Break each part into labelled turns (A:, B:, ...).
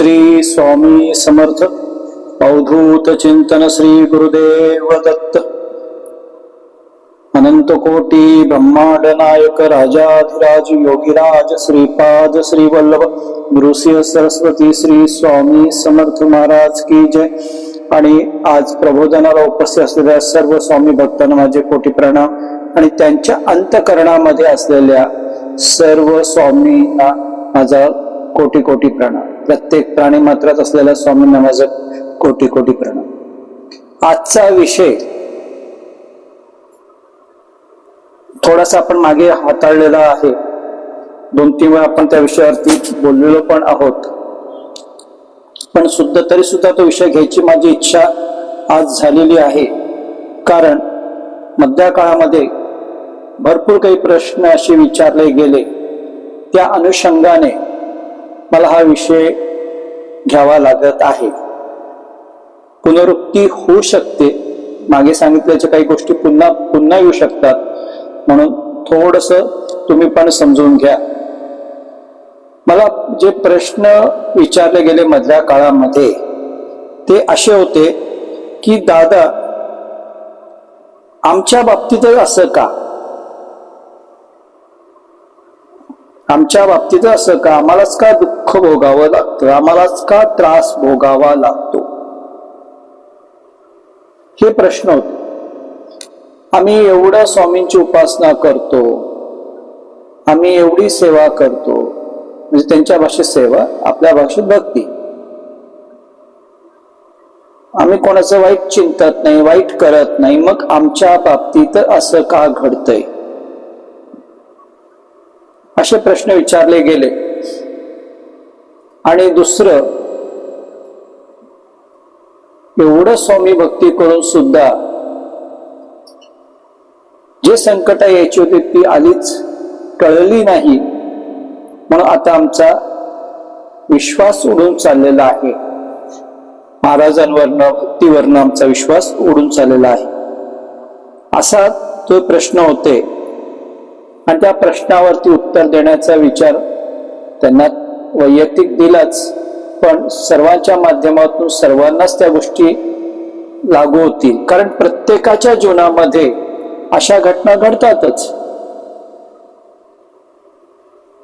A: श्री स्वामी समर्थ अवधूत चिंतन श्री गुरुदेव दत्त अनंत कोटी ब्रह्मांड नायक राजाधिराज योगीराज श्रीपाद श्री वल्लभ गुरुसिंह सरस्वती श्री स्वामी समर्थ महाराज की जय. आणि आज प्रबोधनाला उपस्थित असलेल्या सर्व स्वामी भक्तांना माझे कोटी प्रणाम. आणि त्यांच्या अंतकरणामध्ये असलेल्या सर्व स्वामींना माझा कोटी कोटी प्रणाम. प्रत्येक प्राणी मात्रात असलेल्या स्वामींना माझं कोटी कोटी प्रणाम आजचा विषय थोडासा आपण मागे हाताळलेला आहे. दोन तीन वेळा आपण त्या विषयावरती बोललेलो पण आहोत. पण सुद्धा तरी सुद्धा तो विषय घ्यायची माझी इच्छा आज झालेली आहे. कारण मध्या काळामध्ये भरपूर काही प्रश्न असे विचारले गेले. त्या अनुषंगाने मला हा विषय घ्यावा लागत आहे. पुनरुक्ती होऊ शकते. मागे सांगितल्याच्या काही गोष्टी पुन्हा पुन्हा येऊ शकतात. म्हणून थोडस तुम्ही पण समजून घ्या. मला जे प्रश्न विचारले गेले मधल्या काळामध्ये ते असे होते की दादा आमच्या बाबतीतच असं का? आमच्या बाबतीत असं का? आम्हालाच का दुःख भोगावं लागतं? आम्हालाच का त्रास भोगावा लागतो? हे प्रश्न होते. आम्ही एवढ्या स्वामींची उपासना करतो. आम्ही एवढी सेवा करतो. म्हणजे त्यांच्या भाषेत सेवा आपल्या भाषेत भक्ती. आम्ही कोणाचं वाईट चिंतत नाही वाईट करत नाही. मग आमच्या बाबतीत असं का घडतंय? असे प्रश्न विचारले गेले. आणि दुसरं एवढं स्वामी भक्ती करून सुद्धा जे संकट यायची होती ती आलीच टळली नाही. म्हणून आता आमचा विश्वास उडून चाललेला आहे. महाराजांवरनं भक्तीवरनं आमचा विश्वास उडून चाललेला आहे. असा तो प्रश्न होते. आणि त्या प्रश्नावरती उत्तर देण्याचा विचार त्यांना वैयक्तिक दिलाच पण सर्वांच्या माध्यमातून सर्वांनाच त्या गोष्टी लागू होतील. कारण प्रत्येकाच्या जीवनामध्ये अशा घटना घडतातच.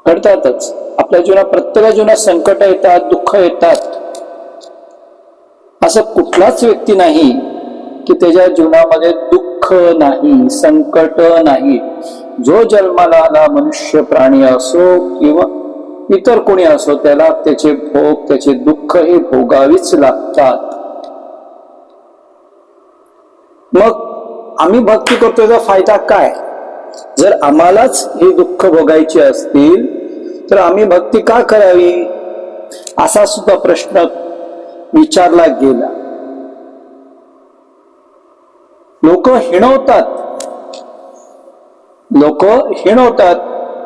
A: घडतातच. आपल्या जीवनात प्रत्येका जीवनात संकट येतात दुःख येतात. असं कुठलाच व्यक्ती नाही की त्याच्या जीवनामध्ये दुःख नाही संकट नाही. जो जन्माला आला मनुष्य प्राणी असो किंवा इतर कोणी असो त्याला त्याचे भोग त्याचे दुःख हे भोगावीच लागतात. मग आम्ही भक्ती करतो याचा फायदा काय? जर आम्हालाच ही दुःख भोगायची असतील तर आम्ही भक्ती का करावी? असा सुद्धा प्रश्न विचारला गेला. लोक हिणवतात. लोक हिणवतात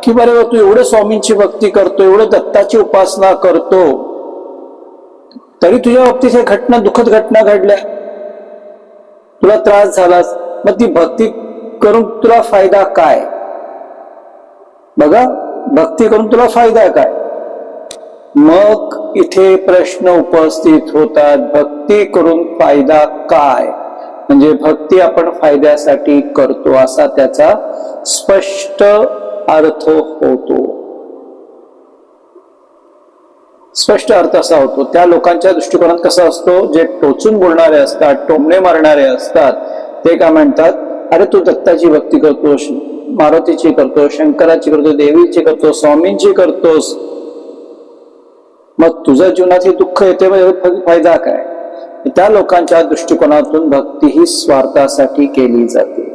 A: की बरे तू एवढं स्वामींची भक्ती करतो एवढं दत्ताची उपासना करतो तरी तुझ्या बाबतीत हे घटना दुःखद घटना घडल्या. तुला त्रास झालास मग ती भक्ती करून तुला फायदा काय? बघा भक्ती करून तुला फायदा काय? मग इथे प्रश्न उपस्थित होतात भक्ती करून फायदा काय? म्हणजे भक्ती आपण फायद्यासाठी करतो असा त्याचा स्पष्ट अर्थ होतो. स्पष्ट अर्थ असा होतो. त्या लोकांच्या दृष्टिकोनात कसा असतो? जे टोचून बोलणारे असतात टोमणे मारणारे असतात ते काय म्हणतात? अरे तू दत्ताची भक्ती करतोस मारुतीची करतो शंकराची करतो देवीची करतो स्वामींची करतोस. मग तुझ्या जीवनात हे दुःख येते म्हणजे फायदा काय? त्या लोकांच्या दृष्टिकोनातून भक्ती ही स्वार्थासाठी केली जाते.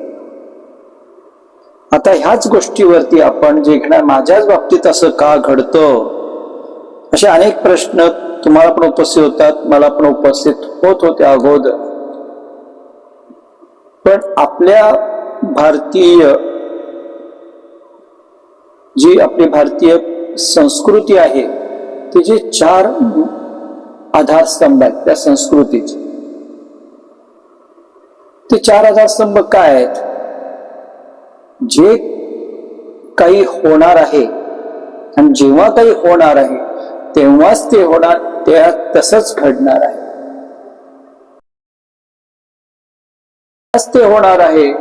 A: आता ह्याच गोष्टीवरती आपण जे घेणार माझ्याच बाबतीत असं का घडतं? असे अनेक प्रश्न तुम्हाला पण उपस्थित होतात मला पण उपस्थित होत होते अगोदर. पण आपल्या भारतीय जी आपली भारतीय संस्कृती आहे तिचे चार आधारस्तंभ आहेत त्या संस्कृतीचे. ते चार आधारस्तंभ काय आहेत? जे काही होणार आहे आणि जेव्हा काही होणार आहे तेव्हाच ते होणार त्या तसंच घडणार आहे. ते होणार आहे.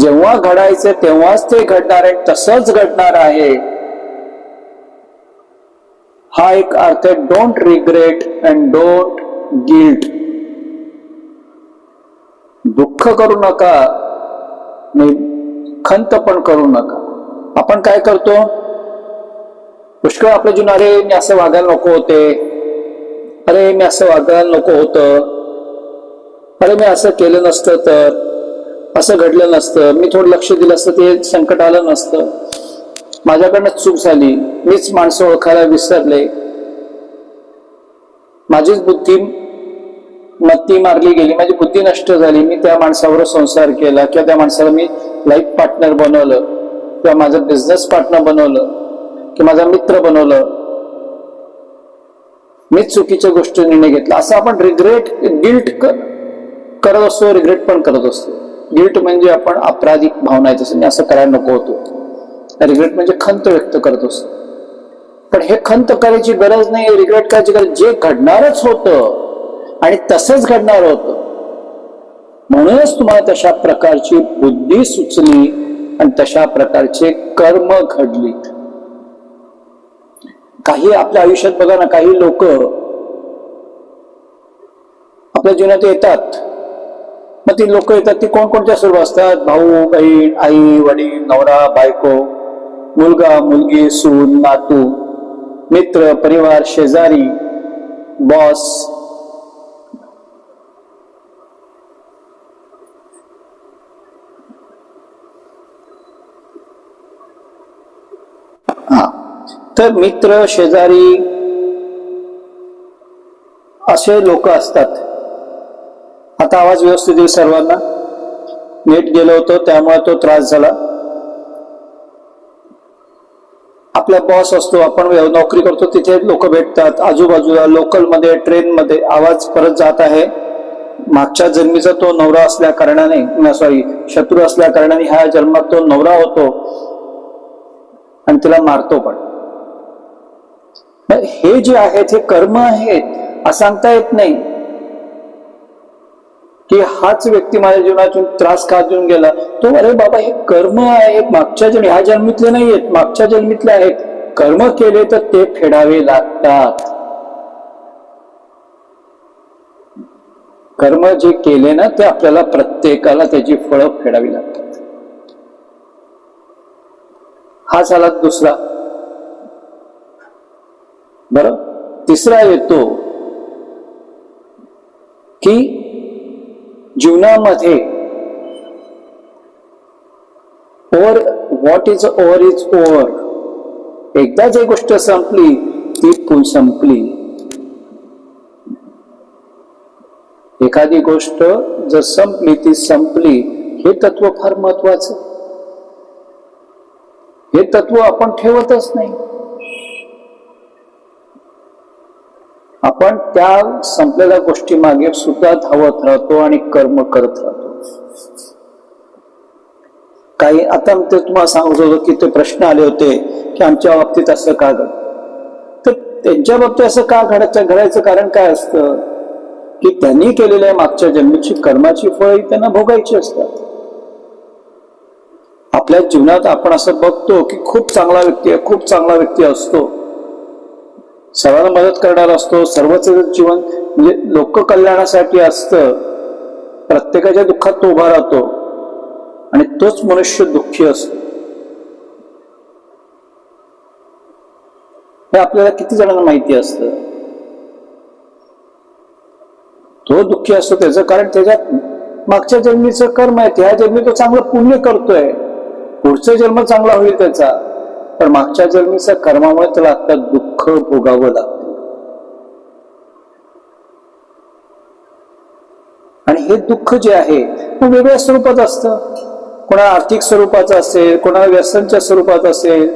A: जेव्हा घडायचं तेव्हाच ते घडणार आहे तसंच घडणार आहे. हा एक अर्थ आहे don't regret and don't guilt दुःख करू नका खंत पण करू नका. आपण काय करतो? पुष्कळ आपल्या जीवन अरे मी असं वागायला नको होते. अरे मी असं वागायला नको होतं. अरे मी असं केलं नसतं तर असं घडलं नसतं. मी थोडं लक्ष दिलं असतं ते संकट आलं नसतं. माझ्याकडनं चूक झाली मीच माणसं ओळखायला विसरले. माझीच बुद्धी मत्ती मारली गेली माझी बुद्धी नष्ट झाली मी त्या माणसावर संसार केला किंवा त्या माणसाला मी लाईफ पार्टनर बनवलं किंवा माझं बिझनेस पार्टनर बनवलं की माझा मित्र बनवलं. मीच चुकीच्या गोष्टी निर्णय घेतला. असं आपण रिग्रेट गिल्ट करत असतो रिग्रेट पण करत असतो. गिल्ट म्हणजे आपण अपराधिक भावना येत जसं मी असं करायला नको होतो. रिग्रेट म्हणजे खंत व्यक्त करत असतो. पण हे खंत करायची गरज नाही रिग्रेट करायची गरज जे घडणारच होतं आणि तसंच घडणार होतं. म्हणूनच तुम्हाला तशा प्रकारची बुद्धी सुचली आणि तशा प्रकारचे कर्म घडली. काही आपल्या आयुष्यात बघा ना काही लोक आपल्या जीवनात येतात. मग ती लोक येतात ती कोणकोणत्या स्वरूप असतात? भाऊ बहीण आई वडील नवरा बायको. मुलगा मुलगी सून नातू मित्र परिवार शेजारी बॉस हा. तर मित्र शेजारी असे लोक असतात. आता आवाज व्यवस्थित येईल सर्वांना. नीट गेलो होतो त्यामुळे तो त्रास झाला. आपला बॉस असतो आपण नोकरी करतो तिथे लोक भेटतात. आजूबाजूला लोकलमध्ये ट्रेनमध्ये आवाज परत जात आहे. मागच्या जन्मीचा तो नवरा असल्या कारणाने सॉरी शत्रू असल्या कारणाने ह्या जन्मात तो नवरा होतो आणि तिला मारतो पण. हे जे आहेत हे कर्म आहेत असं सांगता येत नाही. की हाच व्यक्ती माझ्या जीवनातून त्रास का देऊन गेला? तो अरे बाबा हे कर्म आहे मागच्या जन्म ह्या जन्मीतले नाही आहेत मागच्या जन्मीतले आहेत. कर्म केले तर ते फेडावे लागतात. कर्म जे केले ना ते आपल्याला प्रत्येकाला त्याची फळं फेडावी लागतात. हा झाला दुसरा. बर? तिसरा येतो की जीवनामध्ये over what is over is over एकदा जी गोष्ट संपली ती पुन संपली. एखादी गोष्ट जर संपली ती संपली हे तत्व फार महत्वाचं. हे तत्व आपण ठेवतच नाही. आपण त्या संपलेल्या गोष्टी मागे सुद्धा धावत राहतो आणि कर्म करत राहतो. काही आता मी ते तुम्हाला सांगत होतो की ते प्रश्न आले होते की आमच्या बाबतीत असं का घडत तर त्यांच्या बाबतीत असं का घडायचं? घडायचं कारण काय असतं? की त्यांनी केलेल्या मागच्या जन्मीची कर्माची फळ त्यांना भोगायची असतात. आपल्या जीवनात आपण असं बघतो की खूप चांगला व्यक्ती आहे खूप चांगला व्यक्ती असतो. सर्वांना मदत करणारा असतो. सर्वच जीवन म्हणजे लोक कल्याणासाठी असतं. प्रत्येकाच्या दुःखात तो उभा राहतो. आणि तोच मनुष्य दुःखी असतो. हे आपल्याला किती जणांना माहिती असतं? तो दुःखी असतो त्याचं कारण त्याच्यात मागच्या जन्मीचं कर्म आहे. त्या जन्मी तो चांगलं पुण्य करतोय. पुढचा जन्म चांगला होईल त्याचा. पण मागच्या जन्मीचा कर्मामुळे त्याला आता दुःख भोगावं लागतं. आणि हे दुःख जे आहे ते वेगळ्या स्वरूपात असतं. कोणाला आर्थिक स्वरूपाचं असेल कोणाला व्यसनच्या स्वरूपात असेल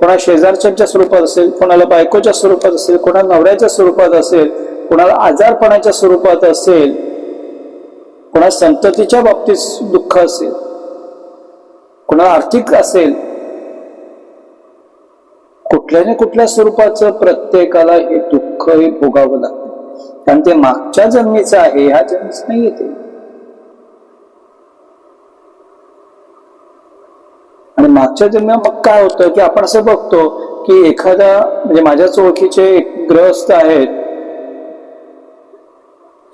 A: कोणा शेजारच्या स्वरूपात असेल कोणाला बायकोच्या स्वरूपात असेल कोणाला नवऱ्याच्या स्वरूपात असेल कोणाला आजारपणाच्या स्वरूपात असेल कोणा संततीच्या बाबतीत दुःख असेल कोणाला आर्थिक असेल कुठल्या ना कुठल्या स्वरूपाचं प्रत्येकाला हे दुःख हे भोगावं लागतं. कारण ते मागच्या जन्मीचं आहे ह्या जन्मीच नाही ते. आणि मागच्या जन्मा मग काय होतं की आपण असं बघतो की एखादा म्हणजे माझ्याच ओळखीचे एक ग्रहस्थ आहेत.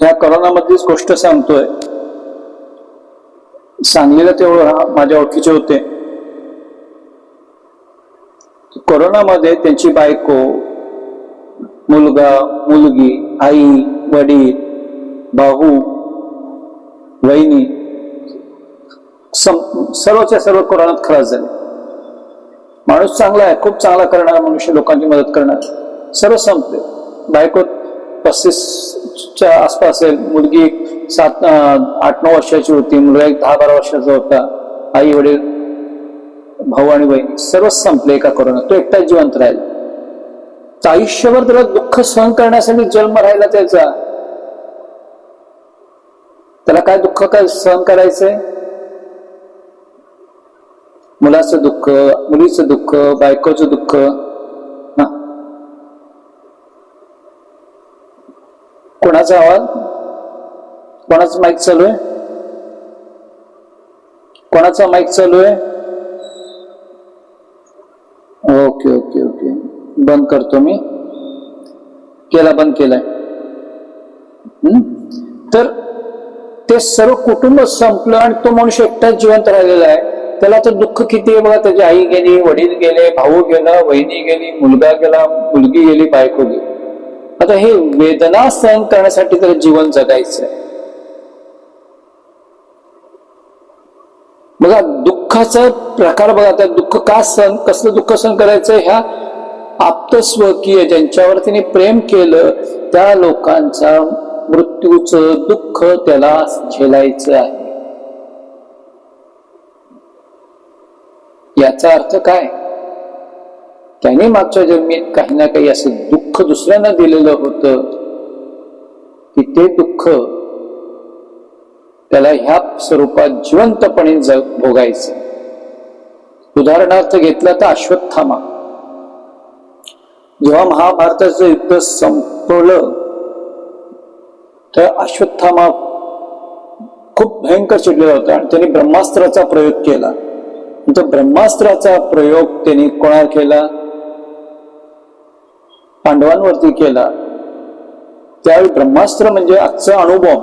A: या करोनामधलीच गोष्ट सांगतोय. सांगलीला तेवढं माझ्या ओळखीचे होते. कोरोनामध्ये त्यांची बायको मुलगा मुलगी आई वडील भाऊ वहिनी सम- सर्वच्या सर्व कोरोनात खराब झाले. माणूस चांगला आहे खूप चांगला करणारा मनुष्य लोकांची मदत करणार. सर्व संपले. बायको पस्तीसच्या आसपास आहे. मुलगी सात आठ नऊ वर्षाची होती. मुलगा एक दहा बारा वर्षाचा होता. आई वडील भाऊ आणि बहीण सर्वच संपले एका कोरोना तो एकटाच जिवंत राहील. तर आयुष्यभर त्याला दुःख सहन करण्यासाठी जन्म राहिला त्याचा. त्याला काय दुःख काय सहन करायचंय? मुलाचं दुःख मुलीचं दुःख बायकोचं दुःख हा. कोणाचा आवाज? कोणाचं माईक चालू आहे? कोणाचा माईक चालू आहे? Okay okay okay. बंद करतो मी. केला बंद केलाय. तर ते सर्व कुटुंब संपलं आणि तो मनुष्य एकटाच जिवंत राहिलेला आहे. त्याला तर दुःख किती आहे बघा. त्याची आई गेली वडील गेले भाऊ गेला वहिनी गेली मुलगा गेला मुलगी गेली बायको गेली. आता हे वेदना सहन करण्यासाठी त्याला जीवन जगायचं आहे बघा दुःख दुःखाचा प्रकार बघा त्या दुःख का सहन कसलं दुःख सहन करायचं ह्या आप्तस्वकीय ज्यांच्यावर त्यांनी प्रेम केलं त्या लोकांचा मृत्यूचं दुःख त्याला झेलायचं आहे. याचा अर्थ काय? त्याने मागच्या जन्मीत काही ना काही असं दुःख दुसऱ्यांना दिलेलं होतं की ते दुःख त्याला ह्या स्वरूपात जिवंतपणे जग भोगायचं. उदाहरणार्थ घेतला तर अश्वत्थामा. जेव्हा महाभारताचं युद्ध संपवलं तर अश्वत्थामा खूप भयंकर चिडलेला होता आणि त्यांनी ब्रह्मास्त्राचा प्रयोग केला. तर तो ब्रह्मास्त्राचा प्रयोग त्यांनी कोणावर केला? पांडवांवरती केला. त्यावेळी ब्रह्मास्त्र म्हणजे आजचा अणुबॉम्ब.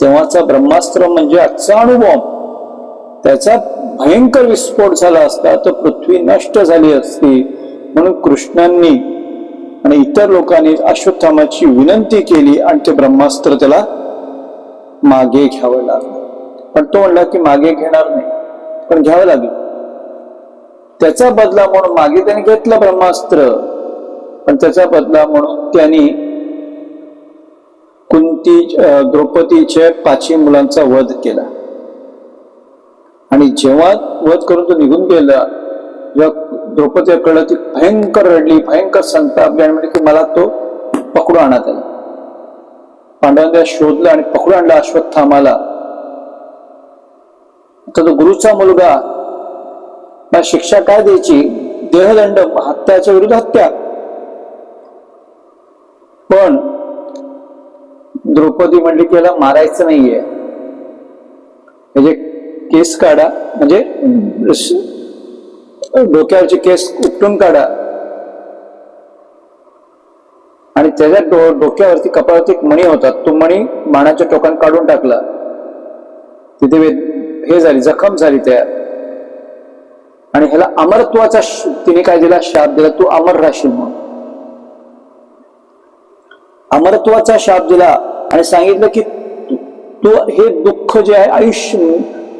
A: तेव्हाचा ब्रह्मास्त्र म्हणजे आजचा अणुबॉम्ब. त्याचा भयंकर विस्फोट झाला असता तर पृथ्वी नष्ट झाली असती म्हणून कृष्णांनी आणि इतर लोकांनी अश्वत्थामाची विनंती केली आणि ते ब्रह्मास्त्र त्याला मागे घ्यावं लागलं. पण तो म्हणला की मागे घेणार नाही पण घ्यावं लागलं. त्याचा बदला म्हणून मागे त्याने घेतलं ब्रह्मास्त्र पण त्याचा बदला म्हणून त्यांनी कुंती द्रौपदीचे द्रौपदीच्या मुलांचा वध केला. आणि जेव्हा वध करून तो निघून गेला जेव्हा द्रौपदी कळलं ती भयंकर रडली भयंकर संतापली आणि म्हणजे की मला तो पकडू आणा त्याला पांडवांना शोधलं आणि पकडू आणला अश्वत्थामाला. तर तो गुरुचा मुलगा मला शिक्षा काय द्यायची? देहदंड हत्याच्या विरुद्ध हत्या. पण द्रौपदी म्हणली की याला मारायचं नाहीये. म्हणजे केस काढा म्हणजे डोक्यावरचे केस उपटून काढा. आणि त्याच्या डो डोक्यावरती कपाळावरती एक मणी होता तो मणी बाणाच्या टोकान काढून टाकला. तिथे हे झाली जखम झाली त्या. आणि ह्याला अमरत्वाचा तिने काय दिला? शाप दिला. तू अमर राशील म्हणून. अमरत्वाचा शाप दिला आणि सांगितलं की तू हे दुःख जे आहे आयुष्य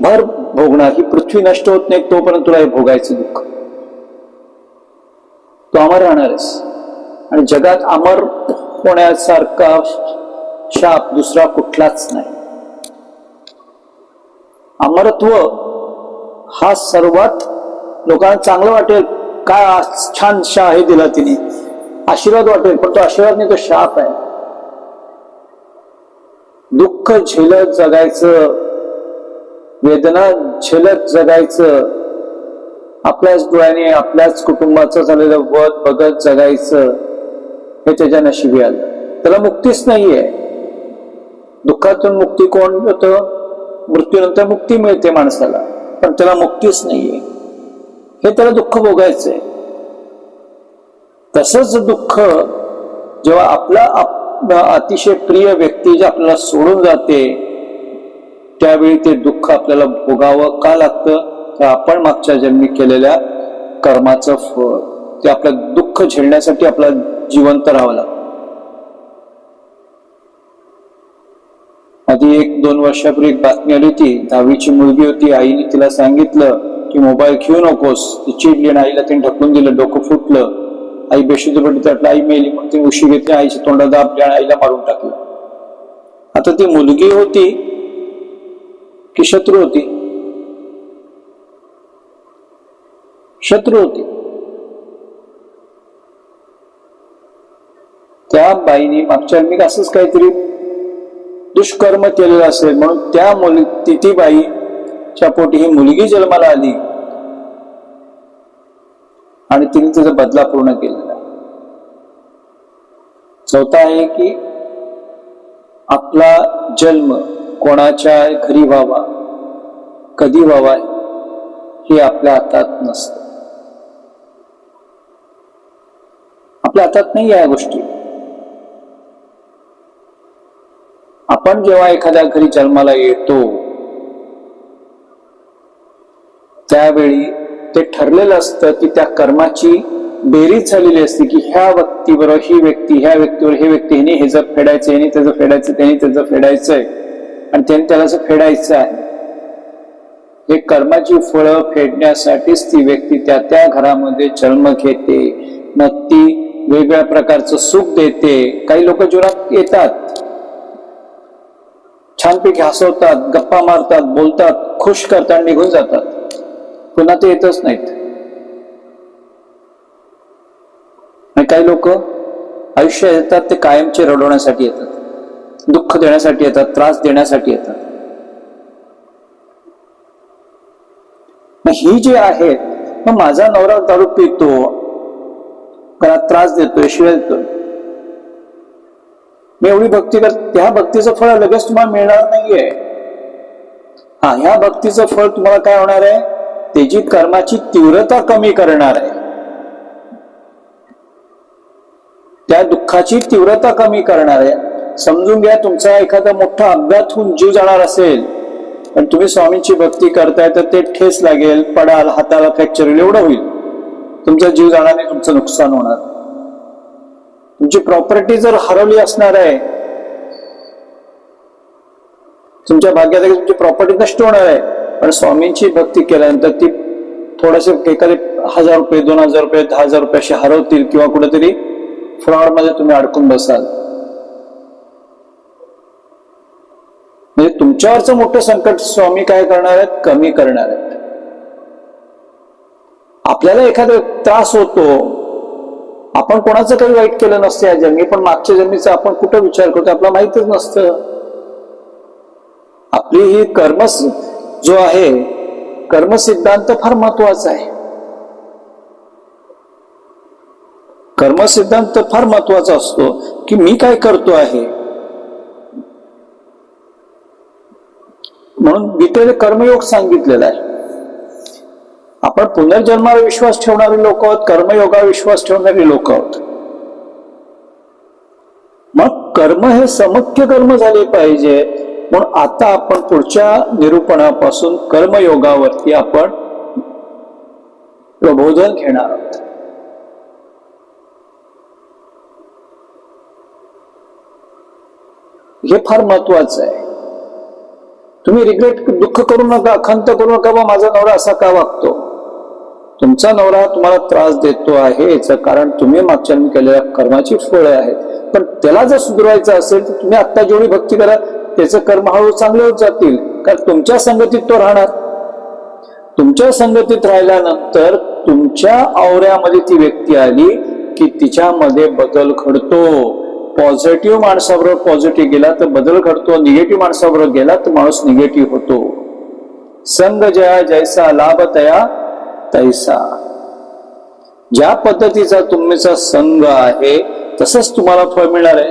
A: भर भोगणार ही पृथ्वी नष्ट होत नाही तोपर्यंत तुला हे भोगायचं दुःख. तू अमर राहणारस आणि जगात अमर होण्यासारखा शाप दुसरा कुठलाच नाही. अमरत्व हा सर्वात लोकांना चांगलं वाटेल. काय छान शा हे दिला तिने. आशीर्वाद वाटेल पण तो आशीर्वाद नाही तो शाप आहे. दुःख झेलत जगायचं वेदना झेलत जगायचं आपल्याच डोळ्याने आपल्याच कुटुंबाचं झालेलं वध बघत जगायचं हे त्याच्या नशिबी आलं. त्याला मुक्तीच नाहीये. दुःखातून मुक्ती कोण होतं मृत्यूनंतर मुक्ती मिळते माणसाला पण त्याला मुक्तीच नाहीये. हे त्याला दुःख भोगायचंय. तसंच दुःख जेव्हा आपला अतिशय प्रिय व्यक्ती जे आपल्याला सोडून जाते त्यावेळी ते दुःख आपल्याला भोगावं का लागतं? तर आपण मागच्या जन्मी केलेल्या कर्माचं फळ ते आपलं दुःख झेलण्यासाठी आपल्याला जिवंत राहावं लागतं. आधी एक दोन वर्षापूर्वी एक बातमी आली होती. दहावीची मुलगी होती. आईने तिला सांगितलं की मोबाईल घेऊ नकोस. ती चिडली आणि आईला तिने ढकलून दिलं. डोकं फुटलं. आई बेशुद्ध पडली. त्यातलं आई मेली. मग ती उशी घेतली. आईच्या तोंडात दाबली आणि आईला मारून टाकलं. आता ती मुलगी होती. की शत्रू होती. शत्रू होती. त्या बाईने मागच्या मी असंच काहीतरी दुष्कर्म केलेलं असेल म्हणून त्या मुली ती ती बाईच्या पोटी ही मुलगी जन्माला आली. आणि तिने त्याचा बदला पूर्ण केलेला. चौथा आहे की आपला जन्म कोणाच्या घरी व्हावा कधी व्हावा हे आपल्या हातात नसतं. आपल्या हातात नाही या गोष्टी. आपण जेव्हा एखाद्या घरी जन्माला येतो त्यावेळी ते ठरलेलं असतं की त्या कर्माची बेरीज झालेली असते की ह्या व्यक्तीबरोबर ही व्यक्ती ह्या व्यक्तीवर हे व्यक्ती ह्याने हे जर फेडायचं ह्याने त्याचं फेडायचं त्याने त्याचं फेडायचंय. आणि त्याने त्याला असं फेडायचं आहे. हे कर्माची फळं फेडण्यासाठीच ती व्यक्ती त्या त्या घरामध्ये जन्म घेते. मग ती वेगवेगळ्या प्रकारचं सुख देते. काही लोक जीवनात येतात. छानपैकी हसवतात गप्पा मारतात बोलतात खुश करतात निघून जातात. पुन्हा ते येतच नाहीत. आणि काही लोक आयुष्य येतात ते कायमचे रडवण्यासाठी येतात. दुःख देण्यासाठी येतात त्रास देण्यासाठी येतात. मग ही जी आहेत मग माझा नवरा दारू पितो घरात त्रास देतोय शिवाय देतोय मी एवढी भक्ती कर त्या भक्तीचं फळ लगेच तुम्हाला मिळणार नाहीये. हा ह्या भक्तीचं फळ तुम्हाला काय होणार आहे? त्याची कर्माची तीव्रता कमी करणार आहे. त्या दुःखाची तीव्रता कमी करणार आहे. समजून घ्या तुमचा एखादा मोठा अपघात होऊन जीव जाणार असेल पण तुम्ही स्वामींची भक्ती करताय तर ते ठेस लागेल पडाल हाताला फ्रॅक्चर होईल एवढं होईल. तुमचा जीव जाणार नाही तुमचं नुकसान होणार. तुमची प्रॉपर्टी जर हरवली असणार आहे तुमच्या भाग्यात तुमची प्रॉपर्टी नष्ट होणार आहे पण स्वामींची भक्ती केल्यानंतर ती थोडेसे एखादे हजार रुपये दोन हजार रुपये दहा हजार रुपये असे हरवतील किंवा कुठेतरी फ्रॉडमध्ये तुम्ही अडकून बसाल म्हणजे तुमच्यावरचं मोठं संकट स्वामी काय करणार आहेत? कमी करणार आहेत. आपल्याला एखादा त्रास होतो आपण कोणाचं काही वाईट केलं नसतं या जन्मी पण मागच्या जन्मीचा आपण कुठं विचार करतो? आपल्याला माहितच नसतं. आपली ही कर्म जो आहे कर्मसिद्धांत फार महत्त्वाचा आहे. कर्मसिद्धांत फार महत्त्वाचा असतो की मी काय करतो आहे? म्हणून गीतेने कर्मयोग सांगितलेला आहे. आपण पुनर्जन्मावर विश्वास ठेवणारे लोक आहोत कर्मयोगावर विश्वास ठेवणारे लोक आहोत. मग कर्म हे समख्य कर्म झाले पाहिजे. म्हणून आता आपण पुढच्या निरूपणापासून कर्मयोगावरती आपण प्रबोधन घेणार आहोत. हे फार महत्वाचं आहे. तुम्ही रिग्रेट दुःख करू नका खंत करू नका बा माझा नवरा असा का वागतो? तुमचा नवरा तुम्हाला त्रास देतो आहे याचं कारण तुम्ही मागच्या केलेल्या कर्माची फळे आहेत. पण त्याला जर सुधारायचं असेल तर तुम्ही आत्ता जेवढी भक्ती करा त्याचं कर्म हळूहळू चांगले होत जातील. कारण तुमच्या संगतीत तो राहणार. तुमच्या संगतीत राहिल्यानंतर तुमच्या आवऱ्यामध्ये ती व्यक्ती आली की तिच्यामध्ये बदल घडतो. पॉझिटिव्ह माणसाबरोबर पॉझिटिव्ह गेला तर बदल घडतो. निगेटिव्ह माणसाबरोबर गेला तर माणूस निगेटिव्ह होतो. संघ जया जैसा लाभ तया तैसा. ज्या पद्धतीचा तुमचा संघ आहे तसंच तुम्हाला फळ मिळणार आहे.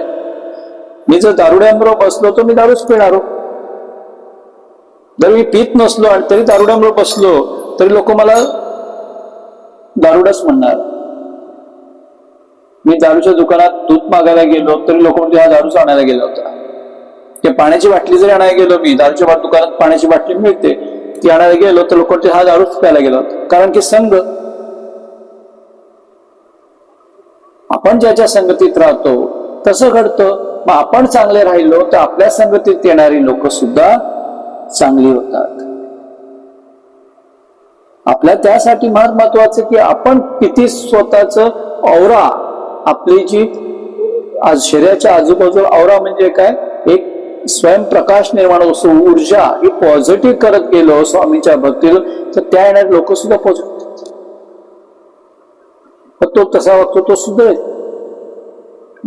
A: मी जर दारुड्यांबरोबर बसलो तर मी दारूच पिणारो हो. जर मी पित नसलो आणि तरी दारुड्यांबरोबर बसलो तरी लोक मला दारुडाच म्हणणार. मी दारूच्या दुकानात दूध मागायला गेलो तरी लोक म्हणजे हा दारूच आणायला गेला होता. ते पाण्याची बाटली जरी आणायला गेलो मी दारूच्या दुकानात पाण्याची बाटली मिळते ती आणायला गेलो तर लोक हा दारूच प्यायला गेला होता. कारण की संघ आपण ज्याच्या संगतीत राहतो तसं घडतं. मग आपण चांगले राहिलो तर आपल्या संगतीत येणारी लोक सुद्धा चांगली होतात. आपल्या त्यासाठी महत्वाचं की आपण किती स्वतःच औरा आपली जी आज शरीराच्या आजूबाजूला औरा म्हणजे काय? एक स्वयंप्रकाश निर्माण असतो ऊर्जा ही पॉझिटिव्ह करत गेलो स्वामीच्या भक्तीला तर त्या येणारे लोक सुद्धा पॉझिटिव्ह तो तसा वागतो तो सुद्धा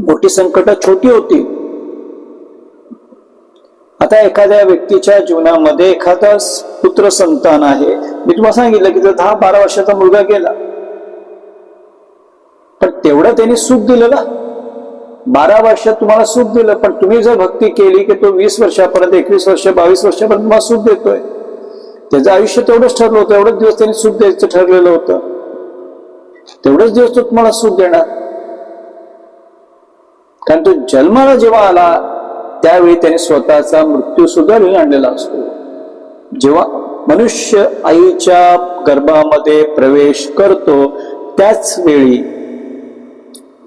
A: मोठी संकट छोटी होती. आता एखाद्या व्यक्तीच्या जीवनामध्ये एखादा पुत्र संतान आहे. मी तुम्हाला सांगितलं की जर दहा बारा वर्षाचा मुलगा गेला. पण तेवढं त्यांनी सुख दिलं ना. बारा वर्षात तुम्हाला सुख दिलं पण तुम्ही जर भक्ती केली की तो वीस वर्षापर्यंत एकवीस वर्ष बावीस वर्षापर्यंत तुम्हाला सुख देतोय. त्याचं आयुष्य तेवढंच ठरलं होतं एवढंच दिवस त्यांनी सुख द्यायचं ठरलेलं होतं. तेवढंच दिवस तो तुम्हाला सुख देणार. कारण तो जन्माला जेव्हा आला त्यावेळी त्याने स्वतःचा मृत्यू सुद्धा घेऊन आणलेला असतो. जेव्हा मनुष्य आईच्या गर्भामध्ये प्रवेश करतो त्याच वेळी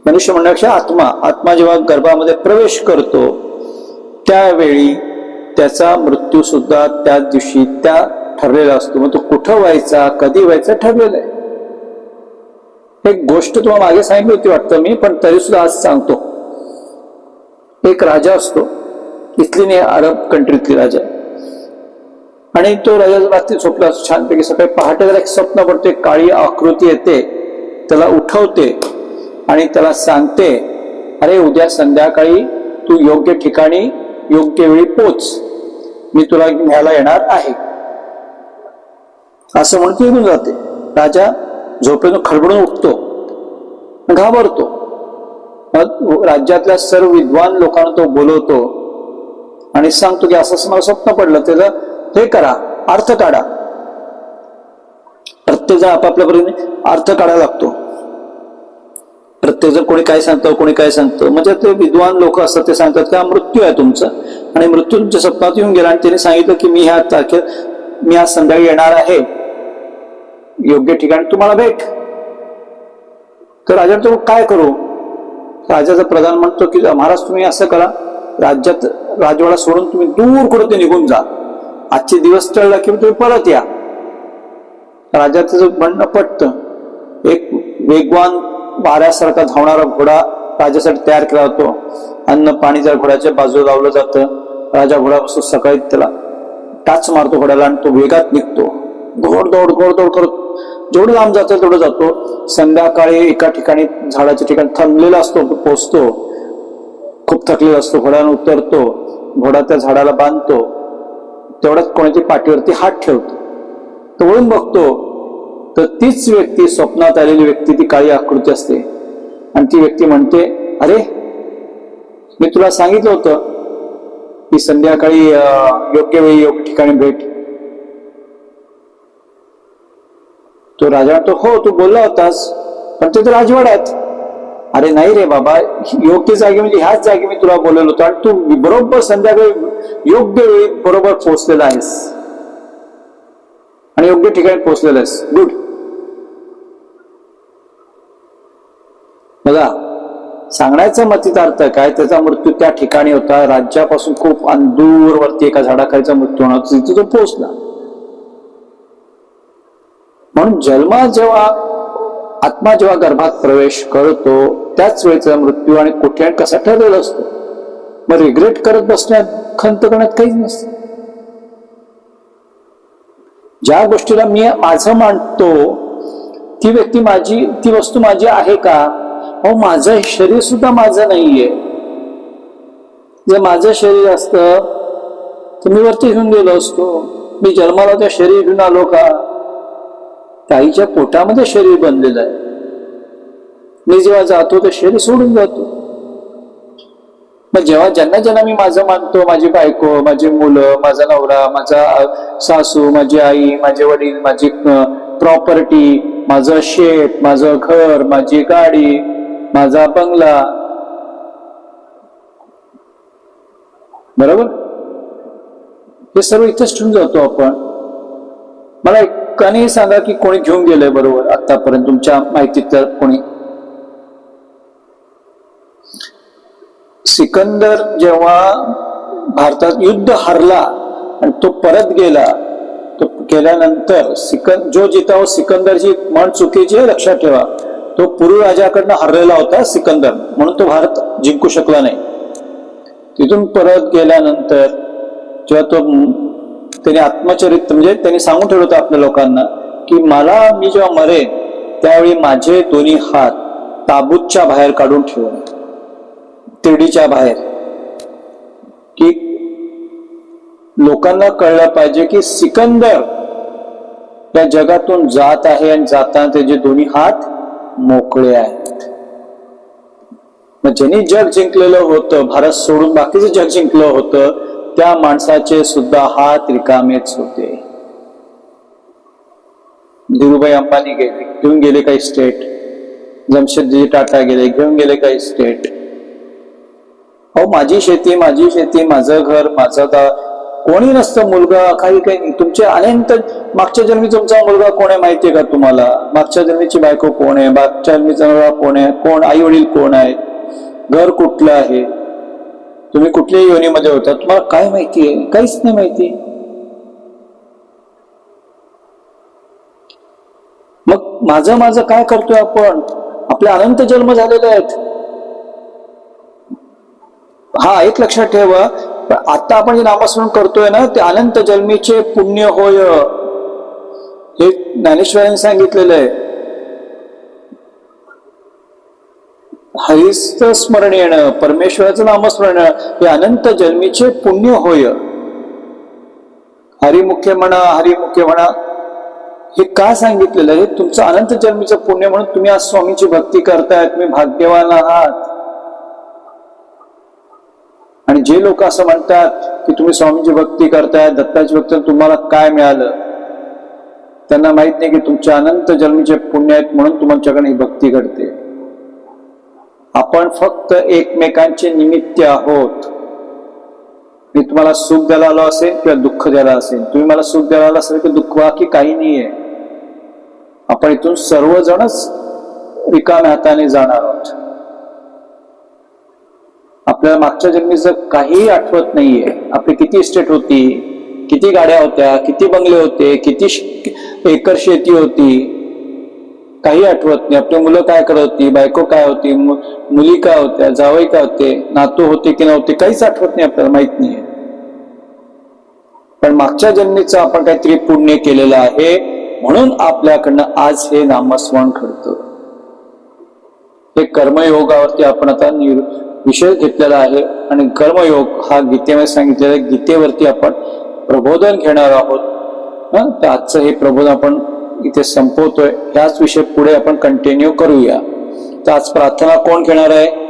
A: मनुष्य म्हणण्यापेक्षा आत्मा आत्मा जेव्हा गर्भामध्ये प्रवेश करतो त्यावेळी त्याचा मृत्यू सुद्धा त्या दिवशी त्या ठरलेला असतो. मग तो कुठं व्हायचा कधी व्हायचा ठरलेला आहे. एक गोष्ट तुम्हाला मागे सांगितली होती वाटतं मी पण तरी सुद्धा आज सांगतो. एक राजा असतो. इथली नाही अरब कंट्रीतली राजा. आणि तो राजा रात्री झोपला असतो छानपैकी सकाळी पहाटे त्याला एक स्वप्न पडते काळी आकृती येते त्याला उठवते आणि त्याला सांगते अरे उद्या संध्याकाळी तू योग्य ठिकाणी योग्य वेळी पोच. मी तुला घ्यायला येणार आहे. असं म्हणून निघून जाते. राजा झोपेतून खडबडून उठतो घाबरतो. मग राज्यातल्या सर्व विद्वान लोकांना तो बोलवतो आणि सांगतो की असं असं मला स्वप्न पडलं. त्याचं हे करा अर्थ काढा. प्रत्येक जण आपापल्या परीने अर्थ काढायला लागतो प्रत्येक जर कोणी काय सांगतो कोणी काय सांगतो. म्हणजे ते विद्वान लोक असतात ते सांगतात की हा मृत्यू आहे तुमचा. आणि मृत्यू तुमच्या स्वप्नात येऊन गेला आणि त्याने सांगितलं की मी ह्या तारखेत मी आज संध्याकाळी येणार आहे. योग्य ठिकाणी तुम्हाला भेट. तर राजा तो काय करू? राजाचा प्रधान म्हणतो की महाराज तुम्ही असं करा. राज्यात राजवाडा सोडून तुम्ही दूर कुठं ते निघून जा. आजचे दिवस टळला की तुम्ही परत या. राजाचं म्हणणं पटतं. एक वेगवान वाऱ्यासारखा धावणारा घोडा राजासाठी तयार केला जातो. अन्न पाणी जर घोड्याच्या बाजूला लावलं जातं राजा घोड्यापासून सकाळी त्याला टाच मारतो घोड्याला आणि तो वेगात निघतो. घोड दौड घोड दौड करत जेवढं लांब जातं तेवढं जातो. संध्याकाळी एका ठिकाणी झाडाच्या ठिकाणी थांबलेला असतो पोचतो. खूप थकलेला असतो घोड्यानं उतरतो. घोडा त्या झाडाला बांधतो. तेवढ्याच कोणाची पाठीवरती हात ठेवतो. तो वळून बघतो तर तीच व्यक्ती स्वप्नात आलेली व्यक्ती ती काळी आकृती असते. आणि ती व्यक्ती म्हणते अरे मी तुला सांगितलं होतं की संध्याकाळी योग्य वेळी योग्य ठिकाणी भेट. तो राजा म्हणतो हो तू बोलला होतास पण ते तर राजवाड्यात. अरे नाही रे बाबा योग्य जागी म्हणजे ह्याच जागी मी तुला बोलवलं होतो आणि तू बरोबर संध्याकाळी योग्य वेळी बरोबर पोहोचलेला आहेस. आणि योग्य ठिकाणी पोहोचलेला आहेस. गुड. बघा सांगण्याचा मतितार्थ काय? त्याचा मृत्यू त्या ठिकाणी होता. राज्यापासून खूप अंदूरवरती एका झाडाखालीचा मृत्यू होणार तिथे तो पोहोचला. म्हणून जन्मात जेव्हा आत्मा जेव्हा गर्भात प्रवेश करतो त्याच वेळेचा मृत्यू आणि कुठे आणि कसा ठरलेला असतो? मग रिग्रेट करत बसण्यात खंत करण्यात काहीच नसतं. ज्या गोष्टीला मी माझं मांडतो ती व्यक्ती माझी ती वस्तू माझी आहे का? अहो माझं शरीर सुद्धा माझं नाहीये. जर माझं शरीर असतं तर मी वरती घेऊन गेलो असतो. मी जन्माला त्या शरीर घेऊन आलो का? ताईच्या पोटामध्ये शरीर बनलेलं आहे. मी जेव्हा जातो ते शरीर सोडून जातो. मग जेव्हा ज्यांना ज्यांना मी माझं मानतो माझी बायको माझी मुलं माझा नवरा माझा सासू माझी आई माझे वडील माझी प्रॉपर्टी माझं शेत माझं घर माझी गाडी माझा बंगला. बरोबर? हे सर्व इथेच ठेवून जातो आपण. मला एकाने सांगा की कोणी घेऊन गेलंय बरोबर आतापर्यंत तुमच्या माहितीत कोणी? सिकंदर जेव्हा भारतात युद्ध हरला आणि तो परत गेला तो गेल्यानंतर सिकंद जो जिताव सिकंदरची म्हण चुकीची लक्षात ठेवा. तो पूर्वी राजाकडनं हरलेला होता सिकंदर. म्हणून तो भारत जिंकू शकला नाही. तिथून परत गेल्यानंतर जेव्हा तो त्याने आत्मचरित्र म्हणजे त्यांनी सांगून ठेवलं होतं आपल्या लोकांना की मला मी जेव्हा मरेन त्यावेळी माझे दोन्ही हात ताबूतच्या बाहेर काढून ठेवून तिरडीच्या बाहेर. की लोकांना कळलं पाहिजे की सिकंदर या जगातून जात आहे आणि जाताना त्याचे दोन्ही हात मोकळे आहेत. मग ज्यांनी जग जिंकलेलं होतं भारत सोडून बाकीचं जग जिंकलं होतं त्या माणसाचे सुद्धा हात रिकामेच होते. धीरुभाई अंबानी गेले घेऊन गेले काही स्टेट जमशेदजी टाटा गेले घेऊन गेले काही स्टेट हो माझी शेती माझी शेती माझं घर माझं दा कोणी नसतं मुलगा काही काही नाही. तुमचे अनंत मागच्या जन्मी तुमचा मुलगा कोण आहे माहितीये का तुम्हाला? मागच्या जन्मीची बायको कोण आहे? मागच्या जन्मीचा मुलगा कोण आहे? कोण आई वडील कोण आहे? घर कुठलं आहे? तुम्ही कुठल्याही योनीमध्ये होता. तुम्हाला काय माहिती आहे काहीच नाही माहिती. मग माझं माझं काय करतोय आपण? आपले अनंत जन्म झालेले आहेत. हा एक लक्षात ठेवा. आता आपण जे नामस्मरण करतोय ना ते अनंत जन्मीचे पुण्य होय. हे ज्ञानेश्वरांनी सांगितलेलं आहे. हरिच स्मरण येणं परमेश्वराचं नामस्मरण हे अनंत जन्मीचे पुण्य होय. हरिमुख्य म्हणा हरिमुख्य म्हणा हे का सांगितलेलं आहे? हे तुमचं अनंत जन्मीचं पुण्य म्हणून तुम्ही आज स्वामीची भक्ती करताय तुम्ही भाग्यवान आहात. आणि जे लोक असं म्हणतात की तुम्ही स्वामीची भक्ती करताय दत्ताची भक्ती तुम्हाला काय मिळालं? त्यांना माहीत नाही की तुमच्या अनंत जन्मीचे पुण्य आहेत म्हणून तुमच्याकडे ही भक्ती घडते आपण फक्त एकमेकांचे निमित्त आहोत. मी तुम्हाला सुख द्यायला आलो असेल किंवा दुःख द्यायला असेल. तुम्ही मला सुख द्यायला आला असेल की दुःख की काही नाहीये. आपण इथून सर्वजणच रिकाम्या हाताने जाणार आहोत. आपल्याला मागच्या जन्मीचं काहीही आठवत नाहीये. आपली किती इस्टेट होती किती गाड्या होत्या किती बंगले होते किती एकर शेती होती काही आठवत नाही. आपली मुलं काय करत होती बायको काय होती मुली काय होत्या जावई काय होते नातू होते की नव्हते काहीच आठवत नाही आपल्याला माहीत नाहीये पण मागच्या जन्मीचं आपण काहीतरी पुण्य केलेलं आहे म्हणून आपल्याकडनं आज हे नामस्मरण घडतं. हे कर्मयोगावरती आपण आता निर- विषय घेतलेला आहे आणि कर्मयोग हा गीतेमध्ये सांगितलेला आहे. गीतेवरती आपण प्रबोधन घेणार आहोत. तर आजचं हे प्रबोधन आपण इथे संपवतोय. त्याच विषय पुढे आपण कंटिन्यू करूया. तर आज प्रार्थना कोण घेणार आहे?